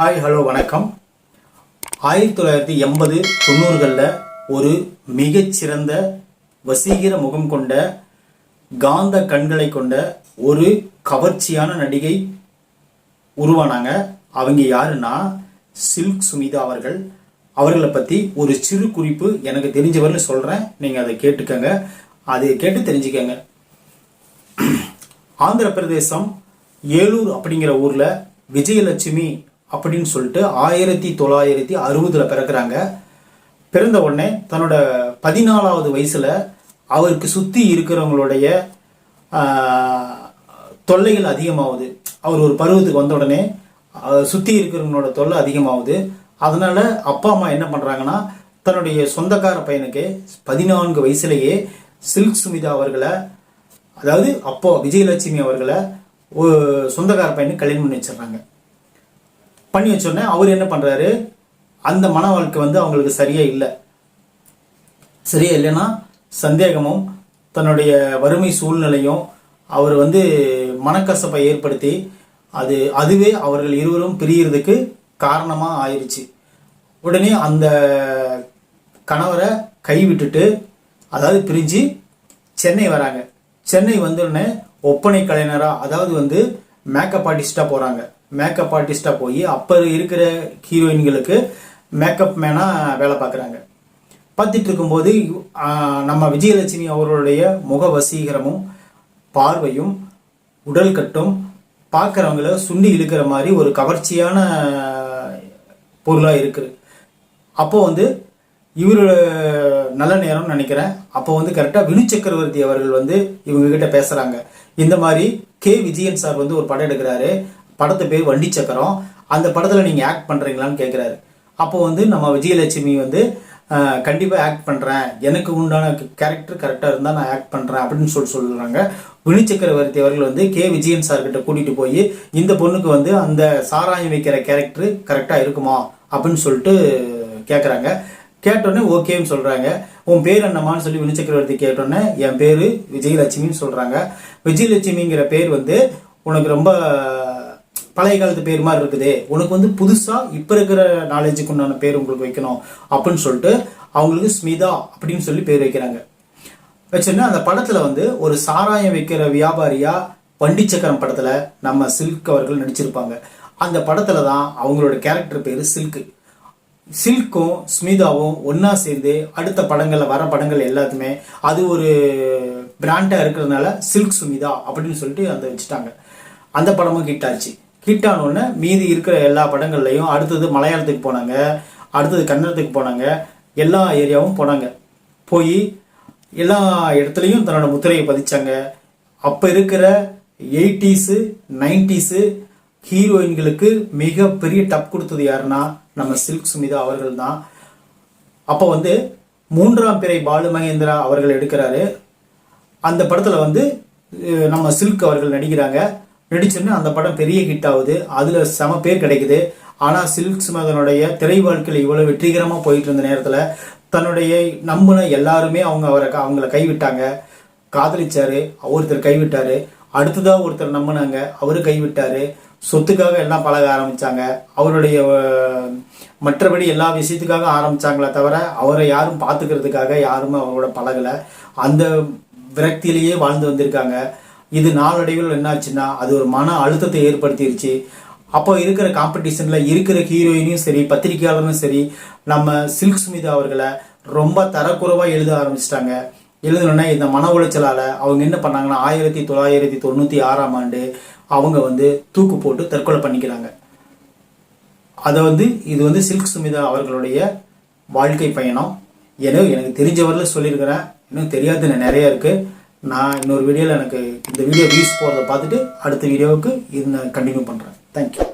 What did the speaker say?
Hi hello வணக்கம். ஆயிரத்தி தொள்ளாயிரத்தி எண்பது தொண்ணூறுகளில் ஒரு மிகச்சிறந்த வசீகர முகம் கொண்ட காந்த கண்களை கொண்ட ஒரு கவர்ச்சியான நடிகை உருவானாங்க. அவங்க யாருன்னா சில்க் சுமிதா அவர்கள். அவர்களை பற்றி ஒரு சிறு குறிப்பு எனக்கு தெரிஞ்சவர்னு சொல்கிறேன் நீங்கள் அதை கேட்டுக்கங்க. அதை கேட்டு தெரிஞ்சுக்கங்க. ஆந்திர பிரதேசம் ஏலூர் அப்படிங்கிற ஊரில் விஜயலட்சுமி அப்படின்னு சொல்லிட்டு ஆயிரத்தி தொள்ளாயிரத்தி அறுபதில் பிறக்கிறாங்க. பிறந்த உடனே தன்னோட பதினாலாவது வயசில் அவருக்கு சுற்றி இருக்கிறவங்களுடைய தொல்லைகள் அதிகமாகுது. அவர் ஒரு பருவத்துக்கு வந்த உடனே சுற்றி இருக்கிறவங்களோட தொல்லை அதிகமாகுது. அதனால் அப்பா அம்மா என்ன பண்ணுறாங்கன்னா தன்னுடைய சொந்தக்கார பையனுக்கு பதினான்கு வயசுலேயே சில்க் சுமிதா அவர்களை அதாவது அப்போ விஜயலட்சுமி அவர்களை சொந்தக்கார பையனுக்கு கல்யாணம் பண்ணி வச்சிடுறாங்க. பண்ணி வச்சோடனே அவர் என்ன பண்ணுறாரு அந்த மன வாழ்க்கை வந்து அவங்களுக்கு சரியா இல்லை. சரியா இல்லைன்னா சந்தேகமும் தன்னுடைய வறுமை சூழ்நிலையும் அவர் வந்து மனக்கசப்பை ஏற்படுத்தி அது அதுவே அவர்கள் இருவரும் பிரியறதுக்கு காரணமாக ஆயிடுச்சு உடனே அந்த கணவரை கைவிட்டுட்டு அதாவது பிரிஞ்சு சென்னை வராங்க. சென்னை வந்தோடனே ஒப்பனை கலைஞராக அதாவது வந்து மேக்கப் ஆர்டிஸ்டாக போகிறாங்க மேக்கப் ஆர்டிஸ்ட்டாக போய் அப்போ இருக்கிற ஹீரோயின்களுக்கு மேக்கப் மேனாக வேலை பார்க்குறாங்க. பார்த்துட்டு இருக்கும்போது நம்ம விஜயலட்சுமி அவர்களுடைய முக வசீகரமும் பார்வையும் உடல் கட்டும் பார்க்குறவங்கள சுண்டி இழுக்கிற மாதிரி ஒரு கவர்ச்சியான பொருளாக இருக்குது அப்போ வந்து இவர் நல்ல நேரம்னு நினைக்கிறேன். அப்போ வந்து கரெக்டாக வினு சக்கரவர்த்தி அவர்கள் வந்து இவங்க பேசுகிறாங்க இந்த மாதிரி கே. விஜயன் சார் வந்து ஒரு படம் எடுக்கிறாரு. படத்து பேர் வண்டி சக்கரம். அந்த படத்தில் நீங்கள் ஆக்ட் பண்ணுறீங்களான்னு கேட்குறாரு அப்போ வந்து நம்ம விஜயலட்சுமி வந்து கண்டிப்பாக ஆக்ட் பண்ணுறேன் எனக்கு உண்டான கேரக்டர் கரெக்டாக இருந்தால் நான் ஆக்ட் பண்ணுறேன் அப்படின்னு சொல்லி சொல்கிறாங்க வினு சக்கரவர்த்தி அவர்கள் வந்து கே. விஜயன் சார் கூட்டிகிட்டு போய் இந்த பொண்ணுக்கு வந்து அந்த சாராயம் வைக்கிற கேரக்டர் கரெக்டாக இருக்குமா? அப்படின்னு சொல்லிட்டு கேட்குறாங்க கேட்டோடனே ஓகேன்னு சொல்கிறாங்க உன் பேர் என்னம்மான்னு சொல்லி வினு சக்கரவர்த்தி கேட்டோன்னே என் பேர் விஜயலட்சுமின்னு சொல்கிறாங்க விஜயலட்சுமிங்கிற பேர் வந்து உனக்கு ரொம்ப பழைய காலத்து பேர் மாதிரி இருக்குது. உனக்கு வந்து புதுசாக இப்போ இருக்கிற நாலேஜுக்கு உண்டான பேர் உங்களுக்கு வைக்கணும் அப்படின்னு சொல்லிட்டு அவங்களுக்கு ஸ்மிதா அப்படின்னு சொல்லி பேர் வைக்கிறாங்க. வச்சோன்னா அந்த படத்தில் வந்து ஒரு சாராயம் வைக்கிற வியாபாரியாக வண்டி சக்கரம் படத்தில் நம்ம சில்க் அவர்கள் நடிச்சிருப்பாங்க. அந்த படத்தில் தான் அவங்களோட கேரக்டர் பேர் சில்க். சில்க்கும் ஸ்மிதாவும் ஒன்றா சேர்ந்து அடுத்த படங்களில் வர படங்கள் எல்லாத்துமே அது ஒரு பிராண்டாக இருக்கிறதுனால சில்க் சுமிதா அப்படின்னு சொல்லிட்டு அந்த வச்சுட்டாங்க. அந்த படமும் ஹிட் ஆச்சு. ஹிட் ஆனோடனே மீதி இருக்கிற எல்லா படங்கள்லையும் அடுத்தது மலையாளத்துக்கு போனாங்க அடுத்தது கன்னடத்துக்கு போனாங்க எல்லா ஏரியாவும் போனாங்க. போய் எல்லா இடத்துலையும் தன்னோட முத்திரையை பதிச்சாங்க. அப்போ இருக்கிற எயிட்டிஸு நைன்டிஸு ஹீரோயின்களுக்கு மிக பெரிய டப் கொடுத்தது யாருன்னா நம்ம சில்க் சுமிதா அவர்கள் தான். அப்போ வந்து மூன்றாம் பிறை பாலு மகேந்திரா அவர்கள் எடுக்கிறாரு. அந்த படத்தில் வந்து நம்ம சில்க் அவர்கள் நடிக்கிறாங்க. நடிச்சோன்னே அந்த படம் பெரிய ஹிட் ஆகுது. அதில் செம பேர் கிடைக்குது. ஆனால் சில்க் சுமதனுடைய திரை வாழ்க்கையில் இவ்வளோ வெற்றிகரமாக போயிட்டு இருந்த நேரத்தில் தன்னுடைய நம்பின எல்லாருமே அவங்க அவரை அவங்கள கைவிட்டாங்க. காதலிச்சாரு ஒருத்தர் கைவிட்டார். அடுத்ததாக ஒருத்தர் நம்பினாங்க அவரு கைவிட்டார். சொத்துக்காக எல்லாம் பழக ஆரம்பித்தாங்க அவருடைய மற்றபடி எல்லா விஷயத்துக்காக ஆரம்பிச்சாங்களே தவிர அவரை யாரும் பார்த்துக்கிறதுக்காக யாரும் அவரோட பழகலை. அந்த விரக்தியிலேயே வாழ்ந்து வந்திருக்காங்க. இது நாளடைவில் என்னாச்சுன்னா அது ஒரு மன அழுத்தத்தை ஏற்படுத்திருச்சு. அப்போ இருக்கிற காம்படிஷனில் இருக்கிற ஹீரோயினையும் சரி பத்திரிகையாளரும் சரி நம்ம சில்க் சுமிதா அவர்களை ரொம்ப தரக்குறைவாக எழுத ஆரம்பிச்சிட்டாங்க. எழுதணுன்னா இந்த மன உளைச்சலால் அவங்க என்ன பண்ணாங்கன்னா ஆயிரத்தி தொள்ளாயிரத்தி தொண்ணூற்றி ஆறாம் ஆண்டு அவங்க வந்து தூக்கு போட்டு தற்கொலை பண்ணிக்கிறாங்க. அதை வந்து இது வந்து சில்க் சுமிதா அவர்களுடைய வாழ்க்கை பயணம். ஏதோ எனக்கு தெரிஞ்சவரில் சொல்லியிருக்கிறேன். இன்னும் தெரியாத நிறைய இருக்குது நான் இன்னொரு வீடியோவில் எனக்கு இந்த வீடியோ வியூஸ் போகிறத பார்த்துட்டு அடுத்த வீடியோவுக்கு இதை நான் கண்டினியூ பண்ணுறேன் தேங்க்யூ